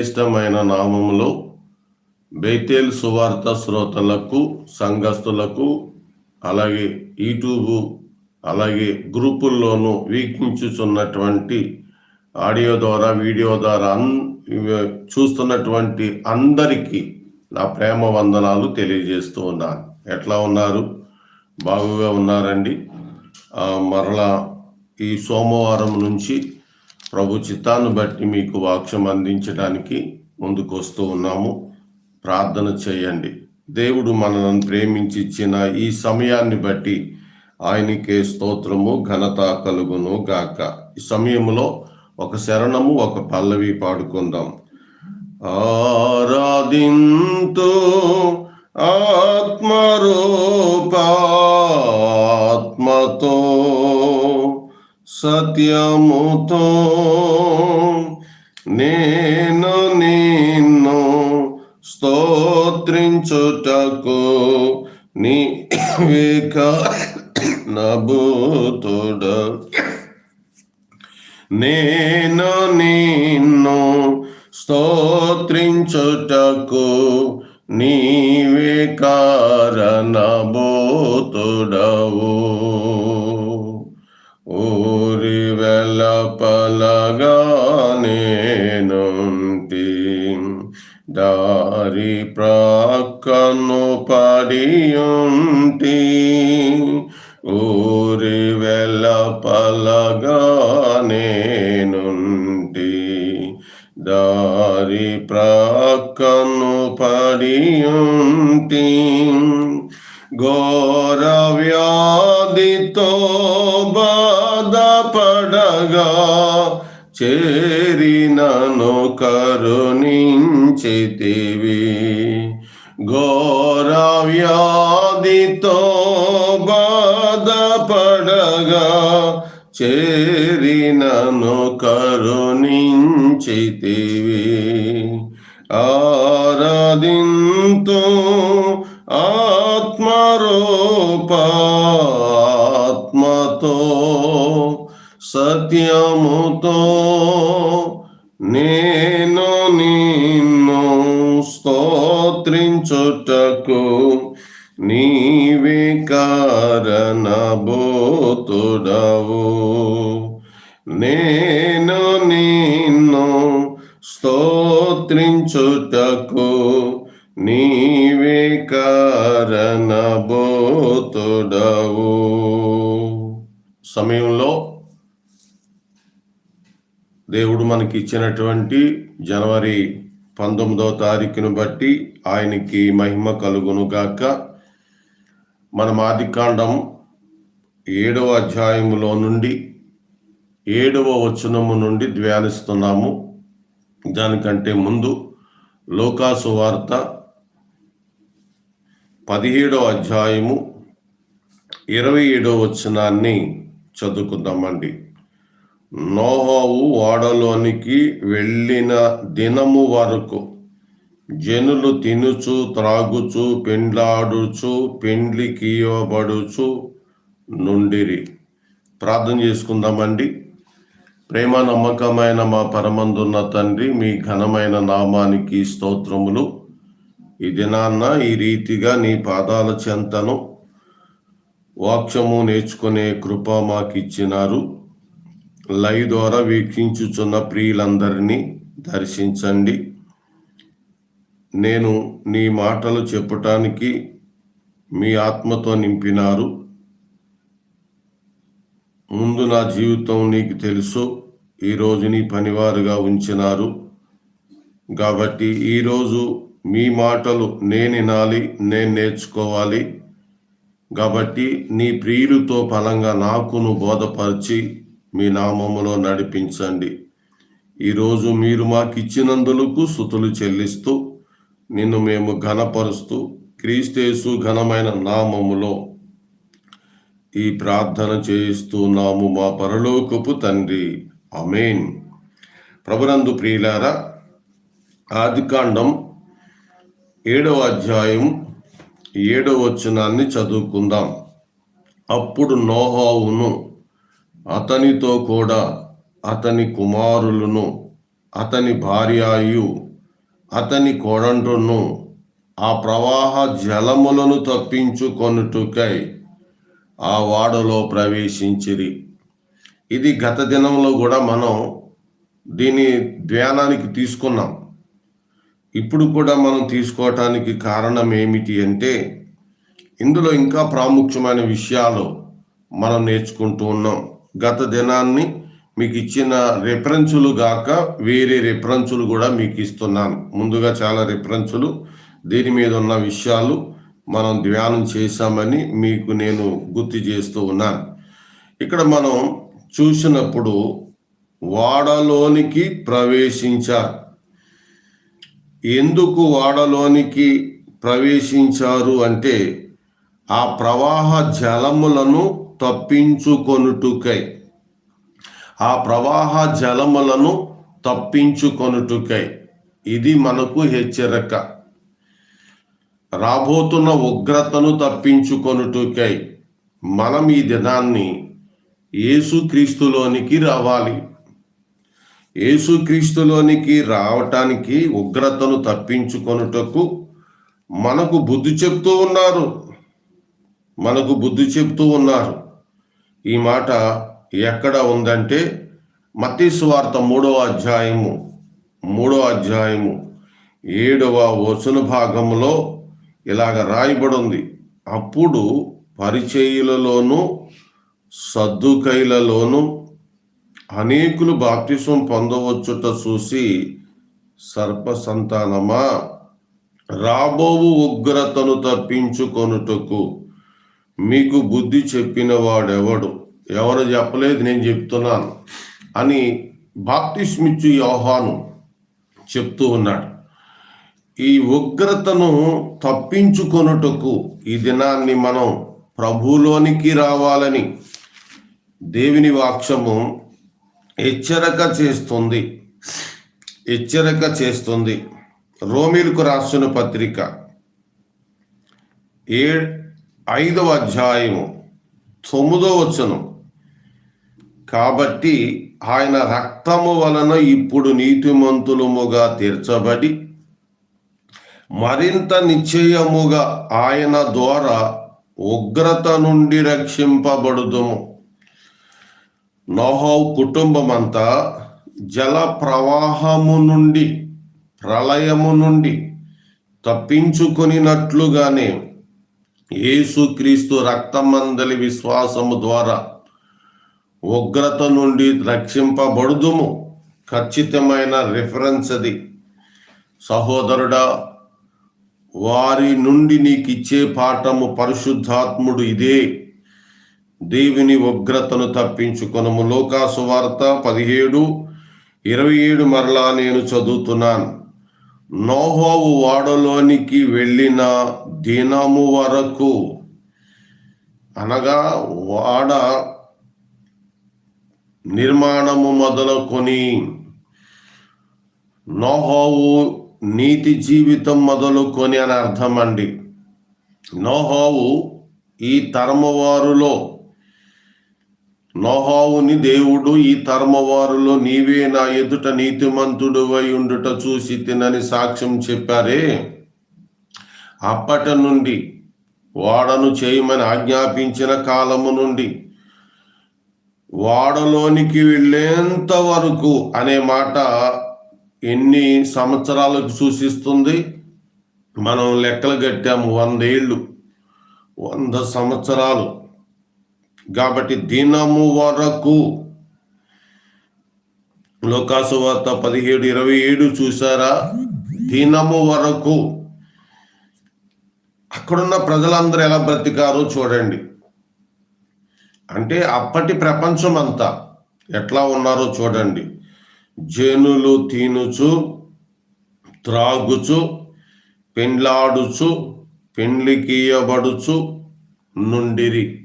ఇష్టమైన నామములో బైతేల్ సువార్త శ్రోతలకు సంఘస్థులకు అలాగే యూట్యూబ్ అలాగే గ్రూపుల్లోనూ వీక్షించుచున్నటువంటి ఆడియో ద్వారా వీడియో ద్వారా అన్ చూస్తున్నటువంటి అందరికీ నా ప్రేమ వందనాలు తెలియజేస్తూ ఉన్నాను. ఎట్లా ఉన్నారు? బాగుగా ఉన్నారండి. మరలా ఈ సోమవారం నుంచి ప్రభు చిత్తాన్ని బట్టి మీకు వాక్యం అందించడానికి ముందుకు వస్తూ ఉన్నాము. ప్రార్థన చేయండి. దేవుడు మనలను ప్రేమించి ఇచ్చిన ఈ సమయాన్ని బట్టి ఆయనకే స్తోత్రము ఘనత కలుగును గాక. ఈ సమయంలో ఒక శరణము ఒక పల్లవి పాడుకుందాం. ఆరాధింతు ఆత్మరో సత్యముతో నేను నిన్ను స్తోత్రించుటకు నీ విక నభూతుడ నేను నిన్ను స్తోత్రించుటకు నీవే కారణబోతుడవు వెలపలగా దారి ప్రాక్కను పడియుంటి. ఊరి వెళ్ళ నేనుంటి దారి ప్రాక్కను పడియుంటి. ఘోర వ్యాధితో బాధపడగా చేరినను కరుణించితివి. ఘోర వ్యాధితో బాధపడగా చేరినను కరుణించితివి. ఆరాధింతు ఆత్మరూపాత్మతో సత్యముతో నేను నిన్ను స్తోత్రించుటకు నీవే కారణబోతుడవు నేను నిన్ను స్తోత్రించుటకు నీవే కారణబోతుడవు సమయంలో దేవుడు మనకి ఇచ్చినటువంటి జనవరి పంతొమ్మిదవ తారీఖును బట్టి ఆయనకి మహిమ కలుగును గాక. మనం ఆదికాండం ఏడవ అధ్యాయములో నుండి ఏడవ వచనము నుండి ధ్యానిస్తున్నాము. దానికంటే ముందు లోకాసు వార్త పదిహేడవ అధ్యాయము ఇరవై ఏడవ వచనాన్ని చదువుకుందామండి. నోహోవు ఓడలోనికి వెళ్ళిన దినము వరకు జనులు తినుచు త్రాగుచు పెండ్లాడుచు పెండ్లికి ఇవ్వబడుచు నుండిరి. ప్రార్థన చేసుకుందామండి. ప్రేమ నమ్మకమైన మా పరమందున్న తండ్రి మీ ఘనమైన నామానికి స్తోత్రములు. ఈ దినాన్న ఈ రీతిగా నీ పాదాల చెంతను వాక్యము నేర్చుకునే కృప మాకు ఇచ్చినారు లైవ్ ద్వారా వీక్షించుచున్న ప్రియులందరినీ దర్శించండి. నేను నీ మాటలు చెప్పటానికి మీ ఆత్మతో నింపినారు. ముందు నా జీవితం నీకు తెలుసు. ఈరోజు నీ పనివారుగా ఉంచినారు. కాబట్టి ఈరోజు మీ మాటలు నేను వినాలి నేను నేర్చుకోవాలి. కాబట్టి నీ ప్రియులతో ఫలంగా నాకును బోధపరిచి మీ నామములో నడిపించండి. ఈరోజు మీరు మాకు ఇచ్చినందులకు స్థుతులు చెల్లిస్తూ నిన్ను మేము ఘనపరుస్తూ క్రీస్తేసు ఘనమైన నామములో ఈ ప్రార్థన చేయిస్తున్నాము మా పరలోకపు తండ్రి. అమేన్ ప్రభునందు ప్రియులారా ఆదికాండం ఏడవ అధ్యాయం ఏడవ వచనాన్ని చదువుకుందాం. అప్పుడు నోహావును అతనితో కూడా అతని కుమారులను అతని భార్యయు అతని కోడంటును ఆ ప్రవాహ జలములను తప్పించుకొనుటకై ఆ వాడలో ప్రవేశించిరి. ఇది గత దినంలో కూడా మనం దీని ధ్యానానికి తీసుకున్నాం. ఇప్పుడు కూడా మనం తీసుకోవటానికి కారణం ఏమిటి అంటే ఇందులో ఇంకా ప్రాముఖ్యమైన విషయాలు మనం నేర్చుకుంటూ ఉన్నాం. గత దినాన్ని మీకు ఇచ్చిన రెఫరెన్సులు గాక వేరే రెఫరెన్సులు కూడా మీకు ఇస్తున్నాను. ముందుగా చాలా రెఫరెన్సులు దీని మీద ఉన్న విషయాలు మనం ధ్యానం చేశామని మీకు నేను గుర్తు చేస్తూ ఉన్నాను. ఇక్కడ మనం చూసినప్పుడు వాడలోనికి ప్రవేశించారు. ఎందుకు వాడలోనికి ప్రవేశించారు అంటే ఆ ప్రవాహ జలములను తప్పించుకొనుటకై. ఆ ప్రవాహ జలములను తప్పించుకొనుటకై. ఇది మనకు హెచ్చరిక. రాబోతున్న ఉగ్రతను తప్పించుకొనుటకై మనం ఈ దినాన్ని యేసుక్రీస్తులోనికి రావాలి. యేసుక్రీస్తులోనికి రావటానికి ఉగ్రతను తప్పించుకొనుటకు మనకు బుద్ధి చెప్తూ ఉన్నారు. మనకు బుద్ధి చెప్తూ ఉన్నారు. ఈ మాట ఎక్కడ ఉందంటే మత్తీ మూడవ అధ్యాయము మూడవ అధ్యాయము ఏడవ వచన భాగంలో ఇలాగ రాయబడి ఉంది అప్పుడు పరిచయులలోనూ సద్దుకైలలోనూ అనేకులు బాప్తిసం పొందవచ్చుట చూసి సర్పసంతానమా? రాబోవు ఉగ్రతను తప్పించుకొనుటకు మీకు బుద్ధి చెప్పిన వాడెవడు? ఎవరు చెప్పలేదు నేను చెప్తున్నాను అని బాప్తిస్మిచ్చు యోహాను చెప్తూ ఉన్నాడు. ఈ ఉగ్రతను తప్పించుకొనుటకు ఈ దినాన్ని మనం ప్రభులోనికి రావాలని దేవుని వాక్యము హెచ్చరిక చేస్తుంది. హెచ్చరిక చేస్తుంది. రోమిలకు రాసిన పత్రిక ఏ ఐదవ అధ్యాయము తొమ్మిదో వచనం. కాబట్టి ఆయన రక్తము వలన ఇప్పుడు నీతిమంతులముగా తీర్చబడి మరింత నిశ్చయముగా ఆయన ద్వారా ఉగ్రత నుండి రక్షింపబడుదుము. నోహవ్ కుటుంబమంతా జల ప్రవాహము నుండి ప్రళయము నుండి తప్పించుకునినట్లుగానే యేసుక్రీస్తు రక్తమందలి విశ్వాసము ద్వారా ఉగ్రత నుండి రక్షింపబడుదుము. ఖచ్చితమైన రిఫరెన్స్ అది. సహోదరుడా వారి నుండి నీకిచ్చే పాఠము పరిశుద్ధాత్ముడు ఇదే. దేవుని ఉగ్రతను తప్పించుకొనము. లోకాసు వార్త పదిహేడు ఇరవై ఏడు మరలా నేను చదువుతున్నాను. నోహోవు వాడలోనికి వెళ్ళిన దినము వరకు. అనగా వాడ నిర్మాణము మొదలుకొని నోహోవు నీతి జీవితం మొదలుకొని అని అర్థం అండి నోహోవు ఈ తరము వారులో నోహావుని దేవుడు ఈ తరమవారులో నీవే నా ఎదుట నీతిమంతుడు ఉండుట చూసి తినని సాక్ష్యం చెప్పారే. అప్పటి నుండి వాడను చేయమని ఆజ్ఞాపించిన కాలము నుండి వాడలోనికి వెళ్ళేంత వరకు అనే మాట ఎన్ని సంవత్సరాలకు సూచిస్తుంది? మనం లెక్కలు కట్టాము వందేళ్ళు వంద సంవత్సరాలు. కాబట్టి దినము వరకు లోకాసు వార్త పదిహేడు ఇరవై ఏడు చూసారా? దినము వరకు అక్కడున్న ప్రజలందరూ ఎలా బ్రతికారో చూడండి. అంటే అప్పటి ప్రపంచం అంతా ఎట్లా ఉన్నారో చూడండి. జనులు తినుచు త్రాగుచు పెండ్లాడుచు పెండ్లికీయబడుచు నుండిరి.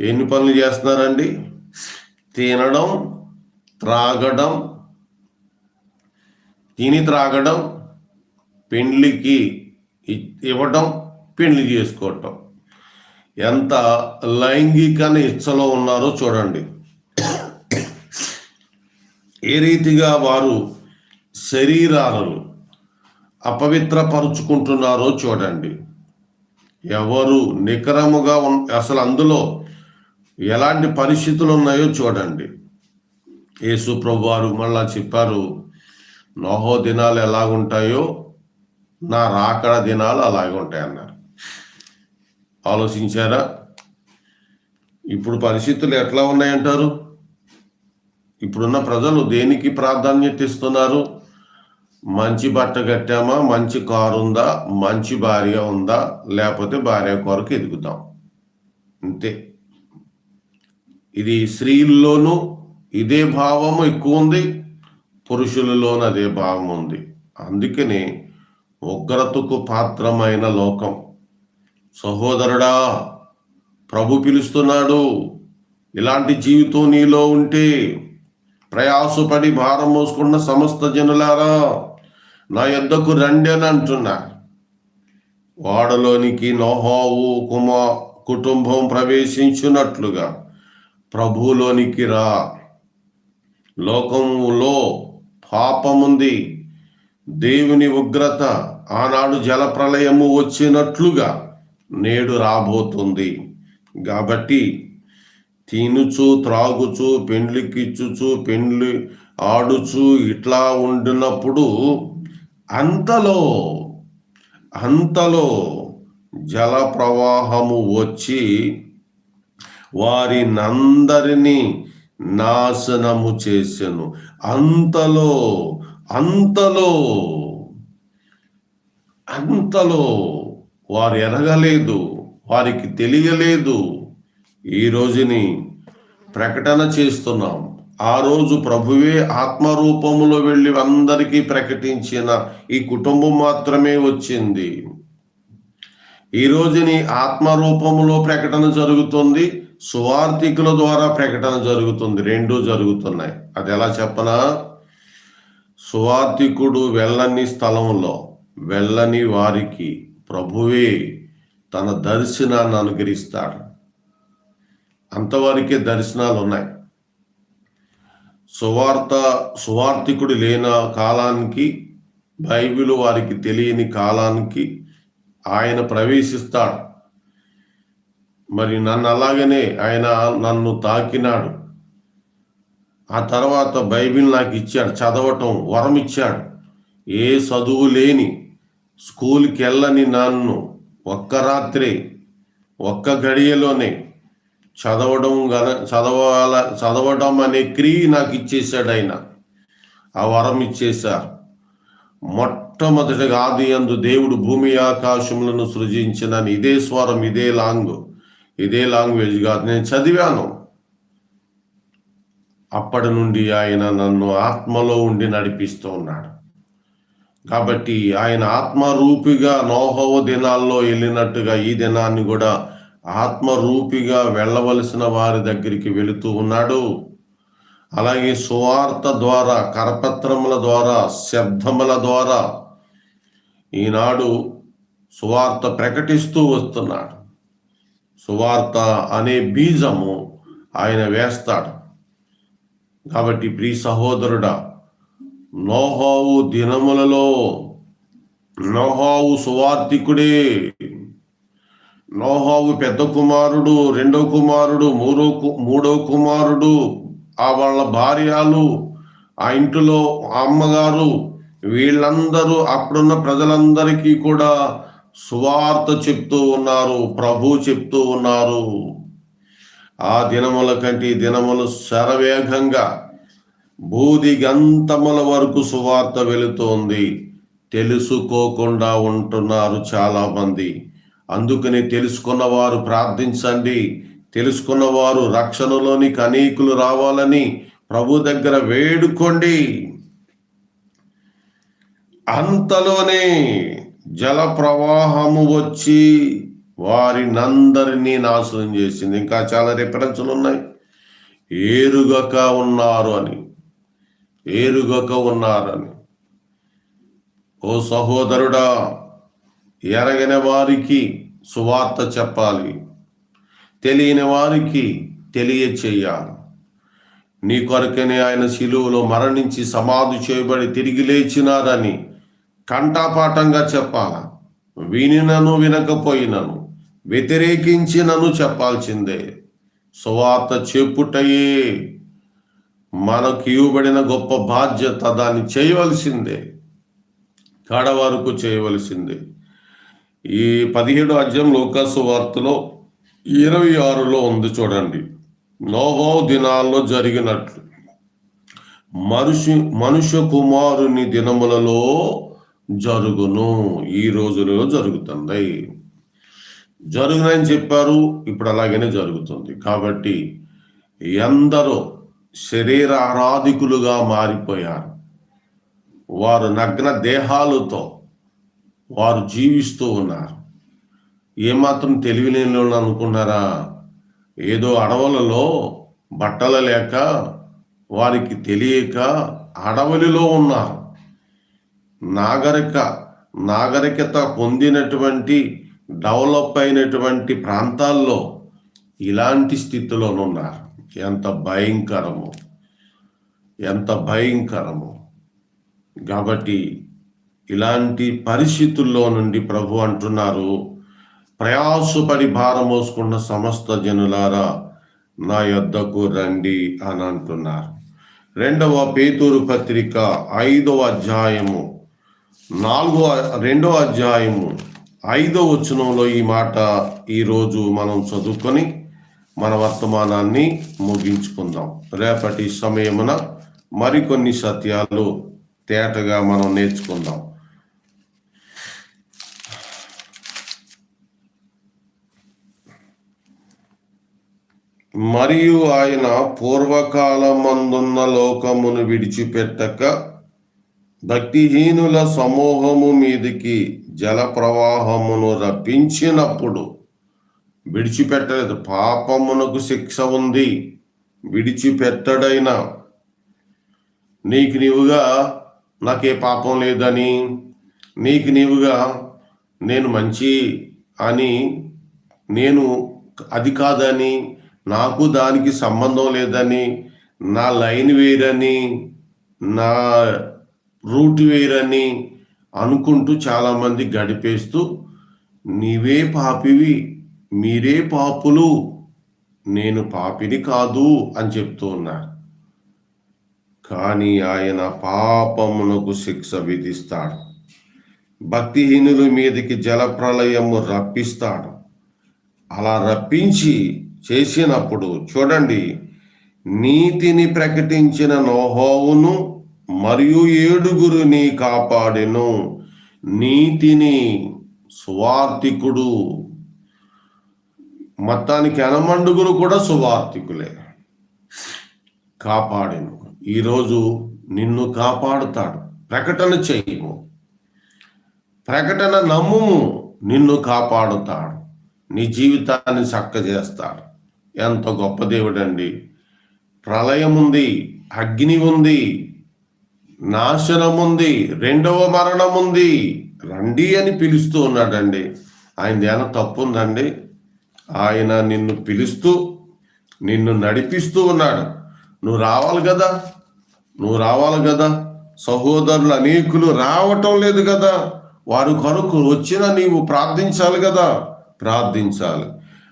ఎన్ని పనులు చేస్తున్నారండి? తినడం త్రాగడం తిని త్రాగడం పెండ్లికి ఇవ్వడం పెండ్లి చేసుకోవటం. ఎంత లైంగిక ఇచ్చలో ఉన్నారో చూడండి. ఏ రీతిగా వారు శరీరాలను అపవిత్రపరుచుకుంటున్నారో చూడండి. ఎవరు నికరముగా అసలు అందులో ఎలాంటి పరిస్థితులు ఉన్నాయో చూడండి. యేసు ప్రభు వారు మళ్ళా చెప్పారు నోహో దినాలు ఎలాగుంటాయో నా రాకడ దినాలు అలాగే ఉంటాయి అన్నారు ఆలోచించారా? ఇప్పుడు పరిస్థితులు ఎట్లా ఉన్నాయంటారు? ఇప్పుడున్న ప్రజలు దేనికి ప్రాధాన్యత ఇస్తున్నారు? మంచి బట్ట కట్టామా? మంచి కారు ఉందా? మంచి భార్య ఉందా? లేకపోతే భార్య కొరకు ఎదుగుతాం అంతే. ఇది స్త్రీల్లోనూ ఇదే భావము ఎక్కువ ఉంది పురుషులలోనూ అదే భావం ఉంది అందుకనే ఉగ్రతకు పాత్రమైన లోకం. సహోదరుడా ప్రభు పిలుస్తున్నాడు ఇలాంటి జీవితం నీలో ఉంటే ప్రయాసపడి భారం మోసుకున్న సమస్త జనులారా నా యొద్దకు రండి అని అంటున్నా వాడలోనికి నోహావు కుమా కుటుంబం ప్రవేశించున్నట్లుగా ప్రభువులోనికి రా. లోకములో పాపముంది. దేవుని ఉగ్రత ఆనాడు జలప్రలయము వచ్చినట్లుగా నేడు రాబోతుంది. కాబట్టి తినుచు త్రాగుచు పెండ్లికిచ్చుచు పెండ్లి ఆడుచు ఇట్లా ఉండినప్పుడు అంతలో అంతలో జల ప్రవాహము వచ్చి వారినందరినీ నాశనము చేసెను. అంతలో అంతలో అంతలో వారు ఎరగలేదు వారికి తెలియలేదు. ఈ రోజుని ప్రకటన చేస్తున్నాం. ఆ రోజు ప్రభువే ఆత్మరూపములో వెళ్ళి అందరికీ ప్రకటించిన ఈ కుటుంబం మాత్రమే వచ్చింది. ఈ రోజుని ఆత్మరూపములో ప్రకటన జరుగుతుంది. సువార్థికుల ద్వారా ప్రకటన జరుగుతుంది. రెండు జరుగుతున్నాయి. అది ఎలా చెప్పనా? సువార్థికుడు వెళ్ళని స్థలంలో వెళ్ళని వారికి ప్రభువే తన దర్శనాన్ని అనుగ్రహిస్తాడు. అంతవరకే దర్శనాలు ఉన్నాయి సువార్త సువార్థికుడు లేన కాలానికి బైబిల్ వారికి తెలియని కాలానికి ఆయన ప్రవేశిస్తాడు. మరి నన్ను అలాగనే ఆయన నన్ను తాకినాడు. ఆ తర్వాత బైబిల్ నాకు ఇచ్చాడు చదవటం వరం ఇచ్చాడు. ఏ చదువు లేని స్కూల్కి వెళ్ళని నన్ను ఒక్క రాత్రి ఒక్క గడియలోనే చదవడం గన చదవాల చదవడం అనే క్రియ నాకు ఇచ్చేశాడు ఆయన. ఆ వరం ఇచ్చేశారు. మొట్టమొదటిగా ఆది అందు దేవుడు భూమి ఆకాశములను సృజించిన ఇదే స్వరం ఇదే లాంగ్. ఇదే లాంగ్వేజ్ కాదు నేను చదివాను. అప్పటి నుండి ఆయన నన్ను ఆత్మలో ఉండి నడిపిస్తూ ఉన్నాడు కాబట్టి ఆయన ఆత్మరూపిగా నోహవ దినాల్లో వెళ్ళినట్టుగా ఈ దినాన్ని కూడా ఆత్మరూపిగా వెళ్ళవలసిన వారి దగ్గరికి వెళుతూ ఉన్నాడు. అలాగే సువార్త ద్వారా కరపత్రముల ద్వారా శబ్దముల ద్వారా ఈనాడు సువార్త ప్రకటిస్తూ వస్తున్నాడు. సువార్త అనే బీజము ఆయన వేస్తాడు. కాబట్టి ప్రియ సహోదరుడా నోహావు దినములలో నోహావు సువార్థికుడే. నోహావు పెద్ద కుమారుడు రెండో కుమారుడు మూడో కు- మూడో కుమారుడు ఆ వాళ్ళ భార్యలు ఆ ఇంటిలో అమ్మగారు వీళ్ళందరూ అప్పుడున్న ప్రజలందరికీ కూడా సువార్త చెప్తూ ఉన్నారు ప్రభు చెప్తూ ఉన్నారు. ఆ దినముల కంటే దినములు శరవేగంగా భూదిగంతముల వరకు సువార్త వెళుతోంది. తెలుసుకోకుండా ఉంటున్నారు చాలా మంది అందుకని తెలుసుకున్నవారు ప్రార్థించండి. తెలుసుకున్నవారు రక్షణలోనికి అనేకులు రావాలని ప్రభు దగ్గర వేడుకోండి. అంతలోనే జల ప్రవాహము వచ్చి వారినందరినీ నాశనం చేసింది. ఇంకా చాలా రిఫరెన్సులు ఉన్నాయి. ఏరుగక ఉన్నారు అని. ఏరుగక ఉన్నారని. ఓ సహోదరుడా ఎరగని వారికి సువార్త చెప్పాలి. తెలియని వారికి తెలియచేయాలి. నీ కొరకనే ఆయన శిలువలో మరణించి సమాధి చేయబడి తిరిగి లేచినారని. కంటాపాఠంగా చెప్పాలా. వినినను వినకపోయినను వ్యతిరేకించినను చెప్పాల్సిందే. సువార్త చెప్పుటయే మనకు ఇవ్వబడిన గొప్ప బాధ్యత దాన్ని చేయవలసిందే. కడ వరకు చేయవలసిందే. ఈ పదిహేడు అధ్యాయం లోకాసు వార్తలో ఇరవై ఆరులో ఉంది చూడండి. నోహో దినాల్లో జరిగినట్లు. మనుషు మనుష్య కుమారుని దినములలో జరుగును ఈ రోజులలో జరుగుతుంది. జరుగునని చెప్పారు ఇప్పుడు అలాగనే జరుగుతుంది. కాబట్టి ఎందరో శరీర ఆరాధికులుగా మారిపోయారు. వారు నగ్న దేహాలతో వారు జీవిస్తూ ఉన్నారు. ఏమాత్రం తెలివిలేని అనుకున్నారా? ఏదో అడవులలో బట్టలు లేక వారికి తెలియక అడవులలో ఉన్నారు. నాగరిక నాగరికత పొందినటువంటి డెవలప్ అయినటువంటి ప్రాంతాల్లో ఇలాంటి స్థితిలోనున్నారు ఎంత భయంకరము ఎంత భయంకరము. కాబట్టి ఇలాంటి పరిస్థితుల్లో నుండి ప్రభు అంటున్నారు ప్రయాసపడి భారం మోసుకున్న సమస్త జనులారా నా యొద్దకు రండి అని అంటున్నారు. రెండవ పేతూరు పత్రిక ఐదవ అధ్యాయము నాలుగో రెండో అధ్యాయము ఐదో వచనంలో ఈ మాట ఈరోజు మనం చదువుకొని మన వర్తమానాన్ని ముగించుకుందాం. రేపటి సమయమున మరికొన్ని సత్యాలు తేటగా మనం నేర్చుకుందాం. మరియు ఆయన పూర్వకాలమందున్న లోకమును విడిచిపెట్టక భక్తిహీనుల సమూహము మీదికి జల ప్రవాహమును రప్పించినప్పుడు విడిచిపెట్టలేదు. పాపమునకు శిక్ష ఉంది. విడిచిపెట్టడైనా నీకు నీవుగా నాకే పాపం లేదని నీకు నీవుగా నేను మంచి అని నేను అది కాదని నాకు దానికి సంబంధం లేదని నా లైన్ వేరని నా రూట్ వేర్ అని అనుకుంటూ చాలామంది గడిపేస్తూ నీవే పాపివి మీరే పాపులు నేను పాపిని కాదు అని చెప్తూ ఉన్నారు. కానీ ఆయన పాపమునకు శిక్ష విధిస్తాడు. భక్తిహీనుల మీదకి జలప్రలయము రప్పిస్తాడు. అలా రప్పించి చేసినప్పుడు చూడండి నీతిని ప్రకటించిన నోహోవును మరియు ఏడుగురిని కాపాడెను. నీతిని సువార్థికుడు మొత్తానికి అనమండుగురు కూడా సువార్థికులే. కాపాడెను. ఈరోజు నిన్ను కాపాడుతాడు. ప్రకటన చేయము. ప్రకటన నమ్ముము. నిన్ను కాపాడుతాడు. నీ జీవితాన్ని చక్కజేస్తాడు. ఎంత గొప్ప దేవుడండి. ప్రళయం ఉంది అగ్ని ఉంది. నాశనం ఉంది రెండవ మరణం ఉంది రండి అని పిలుస్తూ ఉన్నాడండి. ఆయన ఏమైనా తప్పు ఉందండి ఆయన నిన్ను పిలుస్తూ నిన్ను నడిపిస్తూ ఉన్నాడు. నువ్వు రావాలి కదా? నువ్వు రావాలి కదా? సహోదరులు అనేకులు రావటం లేదు కదా? వారి కొరకు వచ్చిన నీవు ప్రార్థించాలి కదా? ప్రార్థించాలి.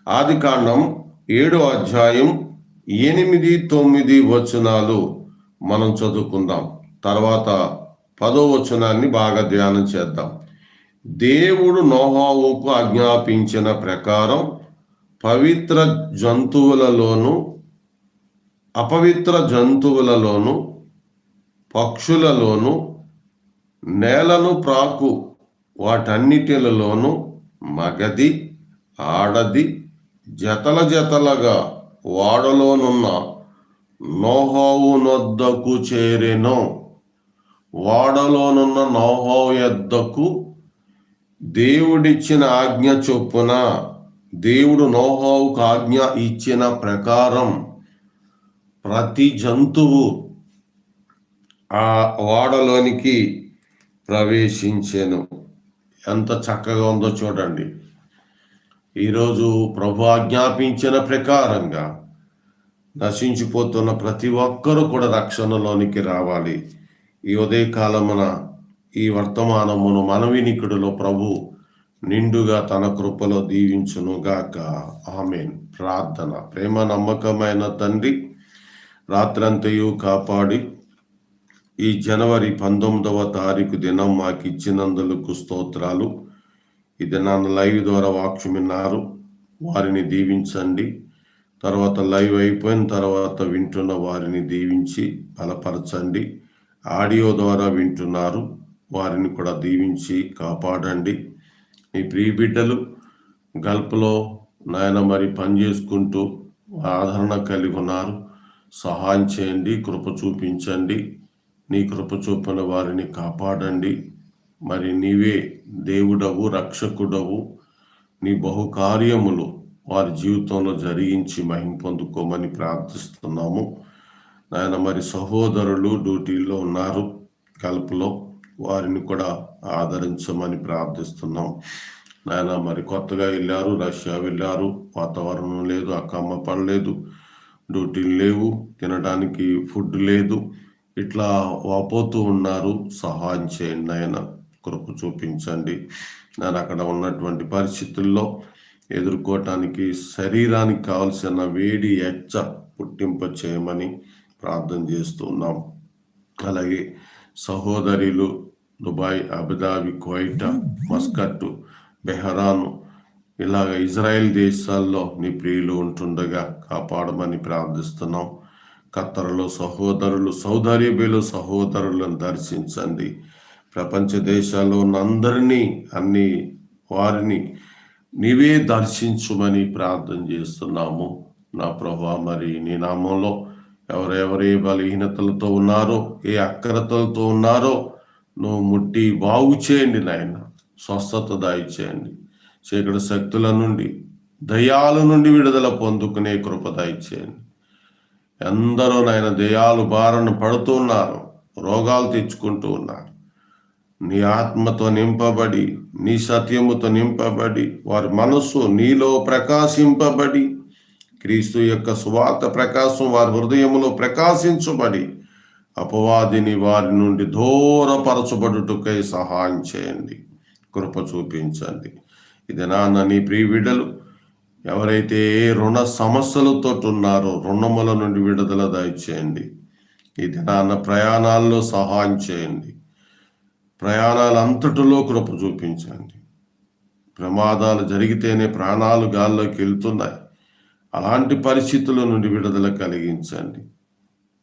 ఆది కాండం ఏడో అధ్యాయం ఎనిమిది తొమ్మిది వచనాలు మనం చదువుకుందాం. తర్వాత పదో వచనాన్ని బాగా ధ్యానం చేద్దాం. దేవుడు నోహావుకు ఆజ్ఞాపించిన ప్రకారం పవిత్ర జంతువులలోను అపవిత్ర జంతువులలోను పక్షులలోను నేలను ప్రాకు వాటన్నిటిలలోను మగది ఆడది జతల జతలగా వాడలోనున్న నోహోవు నొద్దకు చేరెను. ఓడలోనున్న నోహోవు యొద్దకు దేవుడిచ్చిన ఆజ్ఞ చొప్పున దేవుడు నోహోవుకు ఆజ్ఞ ఇచ్చిన ప్రకారం ప్రతి జంతువు ఆ ఓడలోనికి ప్రవేశించెను. ఎంత చక్కగా ఉందో చూడండి. ఈరోజు ప్రభు ఆజ్ఞాపించిన ప్రకారంగా నశించిపోతున్న ప్రతి ఒక్కరూ కూడా రక్షణలోనికి రావాలి. ఈ ఉదయకాలమున ఈ వర్తమానమును మనవినికుడులో ప్రభు నిండుగా తన కృపలో దీవించునుగాక ఆమెన్. ప్రార్థన. ప్రేమ నమ్మకమైన తండ్రి రాత్రంతయు కాపాడి ఈ జనవరి పంతొమ్మిదవ తారీఖు దినం మాకు ఇచ్చినందులకు స్తోత్రాలు. ఈ దినాన్ని లైవ్ ద్వారా వాక్యం విన్నారు. వారిని దీవించండి. తర్వాత లైవ్ అయిపోయిన తర్వాత వింటున్న వారిని దీవించి బలపరచండి. ఆడియో ద్వారా వింటున్నారు. వారిని కూడా దీవించి కాపాడండి. మీ ప్రియ బిడ్డలు గల్ఫ్లో నాయన మరి పని చేసుకుంటూ ఆదరణ కలిగి ఉన్నారు. సహాయం చేయండి కృప చూపించండి. నీ కృప చూపిన వారిని కాపాడండి. మరి నీవే దేవుడవు రక్షకుడవు. నీ బహుకార్యములు వారి జీవితంలో జరిగించి మహిం పొందుకోమని ప్రార్థిస్తున్నాము. నాయన మరి సహోదరులు డ్యూటీలో ఉన్నారు. కలుపులో వారిని కూడా ఆదరించమని ప్రార్థిస్తున్నాం. నాయన మరి కొత్తగా వెళ్ళారు రష్యా వెళ్ళారు. వాతావరణం లేదు అక్కమ్మ పడలేదు డ్యూటీలు లేవు తినడానికి ఫుడ్ లేదు. ఇట్లా వాపోతూ ఉన్నారు. సహాయం చేయండి ఆయన కృప చూపించండి. నేను అక్కడ ఉన్నటువంటి పరిస్థితుల్లో ఎదుర్కోవటానికి శరీరానికి కావలసిన వేడి ఎచ్చ పుట్టింప చేయమని ప్రార్థన చేస్తున్నాం. అలాగే సహోదరులు Dubai Abu Dhabi Kuwait Muscat Bahrain ఇలాగ ఇజ్రాయెల్ దేశాల్లో నీ ప్రియులు ఉంటుండగా కాపాడమని ప్రార్థిస్తున్నాం. ఖత్తరులో సహోదరులు సౌదీ అరేబియాలో సహోదరులను దర్శించండి. ప్రపంచ దేశాల్లో ఉన్న అందరినీ అన్ని వారిని నీవే దర్శించుమని ప్రార్థన చేస్తున్నాము. నా ప్రభా మరి నీ నామంలో ఎవరెవరే బలహీనతలతో ఉన్నారో ఏ అక్కరతలతో ఉన్నారో నువ్వు ముట్టి బాగు చేయండి నాయన స్వస్థత దాయిచేయండి చీకటి శక్తుల నుండి దయాల నుండి విడుదల పొందుకునే కృప దాయిచేయండి ఎందరో నాయన దయాలు బారను పడుతున్నారు రోగాలు తెచ్చుకుంటూ ఉన్నారు. నీ ఆత్మతో నింపబడి నీ సత్యముతో నింపబడి వారి మనస్సు నీలో ప్రకాశింపబడి క్రీస్తు యొక్క సువార్త ప్రకాశం వారి హృదయములో ప్రకాశించబడి అపవాదిని వారి నుండి దూరపరచబడుటకై సహాయం చేయండి. కృప చూపించండి. ఇది నాన్న నీ ప్రియ బిడ్డలు ఎవరైతే రుణ సమస్యలతో ఉన్నారో రుణముల నుండి విడుదల దయచేయండి. ఇది నాన్న ప్రయాణాల్లో సహాయం చేయండి. ప్రయాణాలు అంతటిలో కృప చూపించండి. ప్రమాదాలు జరిగితేనే ప్రాణాలు గాల్లోకి వెళ్తున్నాయి. అలాంటి పరిస్థితుల నుండి విడుదల కలిగించండి.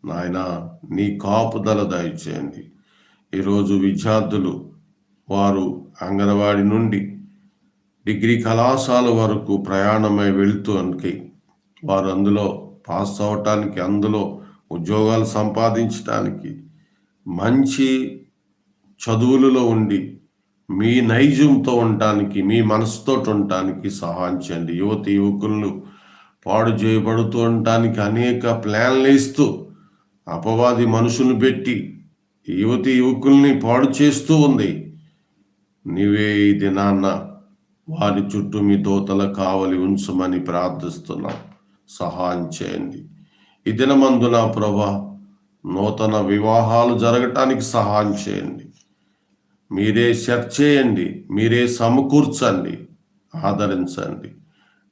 నాయన నీ కాపుదల దయచేయండి. ఈరోజు విద్యార్థులు వారు అంగన్వాడి నుండి డిగ్రీ కళాశాల వరకు ప్రయాణమై వెళుతూనికి వారు అందులో పాస్ అవటానికి అందులో ఉద్యోగాలు సంపాదించడానికి మంచి చదువులలో ఉండి మీ నైజంతో ఉండటానికి మీ మనసుతో ఉండటానికి సహాయం చేయండి. యువతి యువకులను పాడు చేయబడుతూ ఉండటానికి అనేక ప్లాన్లు ఇస్తూ అపవాది మనుషులు పెట్టి యువతి యువకుల్ని పాడు చేస్తూ ఉంది. నీవే ఈ దినాన్న వారి చుట్టూ మీ దోతల కావలి ఉంచమని ప్రార్థిస్తున్నాం. సహాయం చేయండి. ఈ దినమందున ప్రభా నూతన వివాహాలు జరగటానికి సహాయం చేయండి. మీరే సెర్చ్ చేయండి మీరే సమకూర్చండి ఆదరించండి.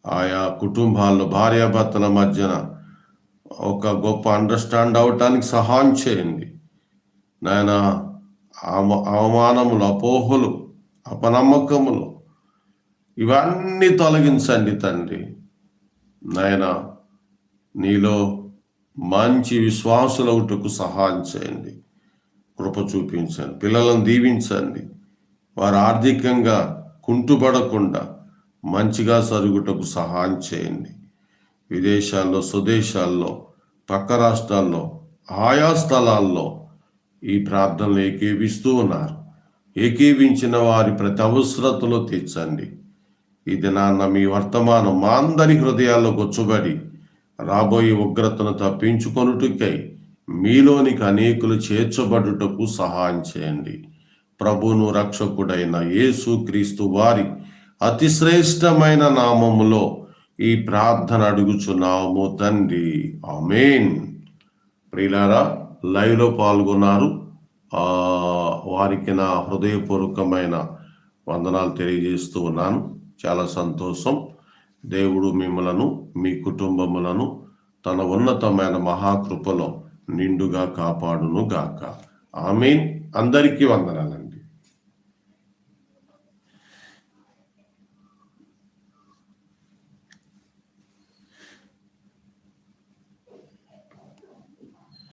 ఆయా కుటుంబాల్లో భార్యాభర్తల మధ్యన ఒక గొప్ప అండర్స్టాండ్ అవటానికి సహాయం చేయండి. నాయన అవమానములు అపోహలు అపనమ్మకములు ఇవన్నీ తొలగించండి తండ్రి. నాయన నీలో మంచి విశ్వాసులవుటకు సహాయం చేయండి. కృప చూపించండి. పిల్లలను దీవించండి. వారు ఆర్థికంగా కుంటుపడకుండా మంచిగా సరుగుటకు సహాయం చేయండి. విదేశాల్లో స్వదేశాల్లో పక్క రాష్ట్రాల్లో ఆయా స్థలాల్లో ఈ ప్రార్థనలు ఏకీవిస్తూ ఉన్నారు. ఏకీవించిన వారి ప్రతి అవసరతలో తీర్చండి. ఈ దినాన్న మీ వర్తమానం మా అందరి హృదయాల్లో గొచ్చుబడి రాబోయే ఉగ్రతను తప్పించుకొనుటకై మీలోనికి అనేకులు చేర్చబడుటకు సహాయం చేయండి. ప్రభును రక్షకుడైన యేసు క్రీస్తు వారి అతి శ్రేష్టమైన నామములో ఈ ప్రార్థన అడుగుచున్నాము తండ్రి. ఆమెన్. ప్రియులారా లైవ్లో పాల్గొన్నారు. వారికి నా హృదయపూర్వకమైన వందనాలు తెలియజేస్తూ ఉన్నాను. చాలా సంతోషం. దేవుడు మిమ్మలను మీ కుటుంబములను తన ఉన్నతమైన మహాకృపలో నిండుగా కాపాడును గాక ఆమెన్. అందరికీ వందనాలండి.